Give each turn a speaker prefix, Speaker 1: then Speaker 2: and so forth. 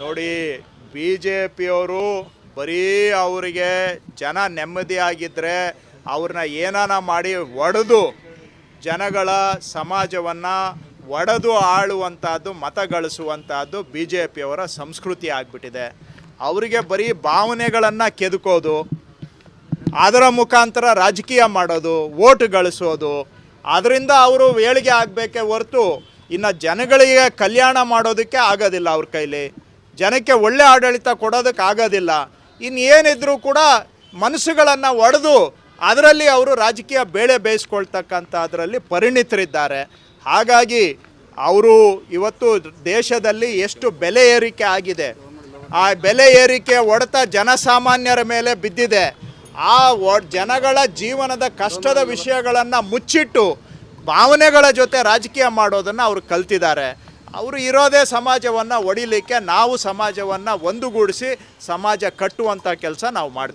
Speaker 1: ನೋಡಿ B J ಪಿಯವರು ಬರೀ ಅವರಿಗೆ ಜನ ನೆಮ್ಮದಿಯಾಗಿದ್ದರೆ ಅವ್ರನ್ನ ಏನಾನ ಮಾಡಿ ಒಡೆದು ಜನಗಳ ಸಮಾಜವನ್ನು ಒಡೆದು ಆಳುವಂಥದ್ದು ಮತ ಗಳಿಸುವಂಥದ್ದು ಬಿ ಜೆ ಪಿಯವರ ಸಂಸ್ಕೃತಿ ಆಗಿಬಿಟ್ಟಿದೆ. ಅವರಿಗೆ ಬರೀ ಭಾವನೆಗಳನ್ನು ಕೆದಕೋದು, ಅದರ ಮುಖಾಂತರ ರಾಜಕೀಯ ಮಾಡೋದು ಓಟ್ ಗಳಿಸೋದು, ಅದರಿಂದ ಅವರು ಏಳಿಗೆ ಆಗಬೇಕೇ ಹೊರತು ಇನ್ನು ಜನಗಳಿಗೆ ಕಲ್ಯಾಣ ಮಾಡೋದಕ್ಕೆ ಆಗೋದಿಲ್ಲ ಅವ್ರ ಕೈಲಿ. ಜನಕ್ಕೆ ಒಳ್ಳೆ ಆಡಳಿತ ಕೊಡೋದಕ್ಕೆ ಆಗೋದಿಲ್ಲ. ಇನ್ನು ಏನಿದ್ರೂ ಕೂಡ ಮನಸ್ಸುಗಳನ್ನು ಒಡೆದು ಅದರಲ್ಲಿ ಅವರು ರಾಜಕೀಯ ಬೇಳೆ ಬೇಯಿಸ್ಕೊಳ್ತಕ್ಕಂಥ ಅದರಲ್ಲಿ ಪರಿಣಿತರಿದ್ದಾರೆ. ಹಾಗಾಗಿ ಅವರು ಇವತ್ತು ದೇಶದಲ್ಲಿ ಎಷ್ಟು ಬೆಲೆ ಏರಿಕೆ ಆಗಿದೆ. ಆ ಬೆಲೆ ಏರಿಕೆ ಹೊಡೆತ ಜನಸಾಮಾನ್ಯರ ಮೇಲೆ ಬಿದ್ದಿದೆ. ಆ ಜನಗಳ ಜೀವನದ ಕಷ್ಟದ ವಿಷಯಗಳನ್ನು ಮುಚ್ಚಿಟ್ಟು ಭಾವನೆಗಳ ಜೊತೆ ರಾಜಕೀಯ ಮಾಡೋದನ್ನು ಅವರು ಕಲ್ತಿದ್ದಾರೆ. ಅವರು ಇರೋದೇ ಸಮಾಜವನ್ನು ಒಡಿಲಿಕ್ಕೆ ನಾವು ಸಮಾಜವನ್ನು ಒಂದುಗೂಡಿಸಿ ಸಮಾಜ ಕಟ್ಟುವಂಥ ಕೆಲಸ ನಾವು ಮಾಡ್ತೀವಿ.